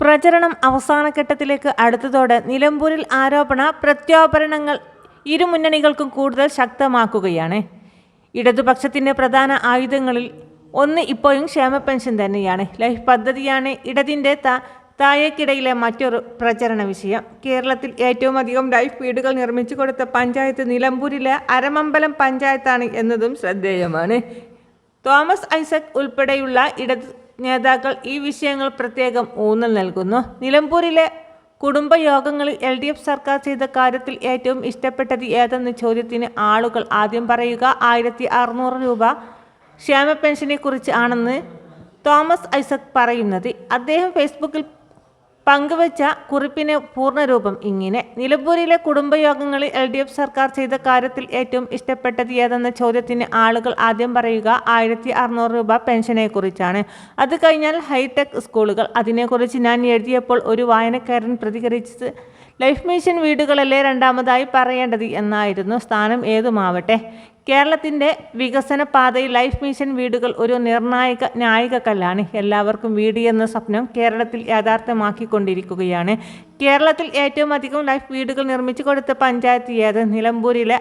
പ്രചരണം അവസാനഘട്ടത്തിലേക്ക് അടുത്തതോടെ നിലമ്പൂരിൽ ആരോപണ പ്രത്യാപരണങ്ങൾ ഇരു മുന്നണികൾക്കും കൂടുതൽ ശക്തമാക്കുകയാണ്. ഇടതുപക്ഷത്തിന്റെ പ്രധാന ആയുധങ്ങളിൽ ഒന്ന് ഇപ്പോഴും ക്ഷേമ പെൻഷൻ തന്നെയാണ്. ലൈഫ് പദ്ധതിയാണ് ഇടതിന്റെ താ താഴേക്കിടയിലെ മറ്റൊരു പ്രചരണ വിഷയം. കേരളത്തിൽ ഏറ്റവും അധികം ലൈഫ് വീടുകൾ നിർമ്മിച്ചു കൊടുത്ത പഞ്ചായത്ത് നിലമ്പൂരിലെ അരമമ്പലം പഞ്ചായത്താണ് എന്നതും ശ്രദ്ധേയമാണ്. തോമസ് ഐസക് ഉൾപ്പെടെയുള്ള ഇടത് നേതാക്കൾ ഈ വിഷയങ്ങൾ പ്രത്യേകം ഊന്നൽ നൽകുന്നു. നിലമ്പൂരിലെ കുടുംബയോഗങ്ങളിൽ എൽ ഡി എഫ് സർക്കാർ ചെയ്ത കാര്യത്തിൽ ഏറ്റവും ഇഷ്ടപ്പെട്ടത് ഏതെന്ന ചോദ്യത്തിന് ആളുകൾ ആദ്യം പറയുക ആയിരത്തി അറുന്നൂറ് രൂപ ക്ഷേമ പെൻഷനെ കുറിച്ച് ആണെന്ന് തോമസ് ഐസക് പറയുന്നത്. അദ്ദേഹം ഫേസ്ബുക്കിൽ പങ്കുവച്ച കുറിപ്പിന് പൂർണരൂപം ഇങ്ങനെ. നിലമ്പൂരിലെ കുടുംബയോഗങ്ങളിൽ എൽ ഡി എഫ് സർക്കാർ ചെയ്ത കാര്യത്തിൽ ഏറ്റവും ഇഷ്ടപ്പെട്ടത് ഏതെന്ന ചോദ്യത്തിന് ആളുകൾ ആദ്യം പറയുക ആയിരത്തി അറുന്നൂറ് രൂപ പെൻഷനെക്കുറിച്ചാണ്. അത് കഴിഞ്ഞാൽ ഹൈടെക് സ്കൂളുകൾ. അതിനെക്കുറിച്ച് ഞാൻ എഴുതിയപ്പോൾ ഒരു വായനക്കാരൻ പ്രതികരിച്ചത് ലൈഫ് മിഷൻ വീടുകളല്ലേ രണ്ടാമതായി പറയേണ്ടത്? എന്നായിരുന്നു. സ്ഥാനം ഏതുമാവട്ടെ? കേരളത്തിന്റെ വികസന പാതയിൽ ലൈഫ് മിഷൻ വീടുകൾ ഒരു നിർണായക നായികക്കല്ലാണ് എല്ലാവർക്കും വീട് എന്ന സ്വപ്നം കേരളത്തിൽ യാഥാർത്ഥ്യമാക്കിക്കൊണ്ടിരിക്കുകയാണ്. കേരളത്തിൽ ഏറ്റവും അധികം ലൈഫ് വീടുകൾ നിർമ്മിച്ചു കൊടുത്ത പഞ്ചായത്ത് ഏത്? നിലമ്പൂരിലെ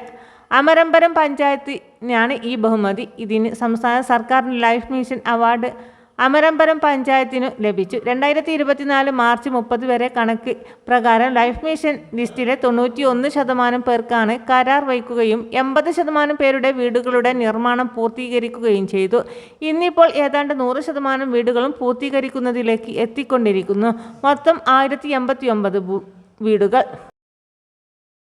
അമരമ്പരം പഞ്ചായത്തിനാണ് ഈ ബഹുമതി. ഇതിന് സംസ്ഥാന സർക്കാരിന്റെ ലൈഫ് മിഷൻ അവാർഡ് അമരമ്പരം പഞ്ചായത്തിനു ലഭിച്ചു. രണ്ടായിരത്തി ഇരുപത്തിനാല് മാർച്ച് മുപ്പത് വരെ കണക്ക് പ്രകാരം ലൈഫ് മിഷൻ ലിസ്റ്റിലെ തൊണ്ണൂറ്റി ഒന്ന് ശതമാനം പേർക്കാണ് കരാർ വഹിക്കുകയും എൺപത് ശതമാനം പേരുടെ വീടുകളുടെ നിർമ്മാണം പൂർത്തീകരിക്കുകയും ചെയ്തു. ഇന്നിപ്പോൾ ഏതാണ്ട് നൂറ് ശതമാനം വീടുകളും പൂർത്തീകരിക്കുന്നതിലേക്ക് എത്തിക്കൊണ്ടിരിക്കുന്നു. മൊത്തം ആയിരത്തി വീടുകൾ.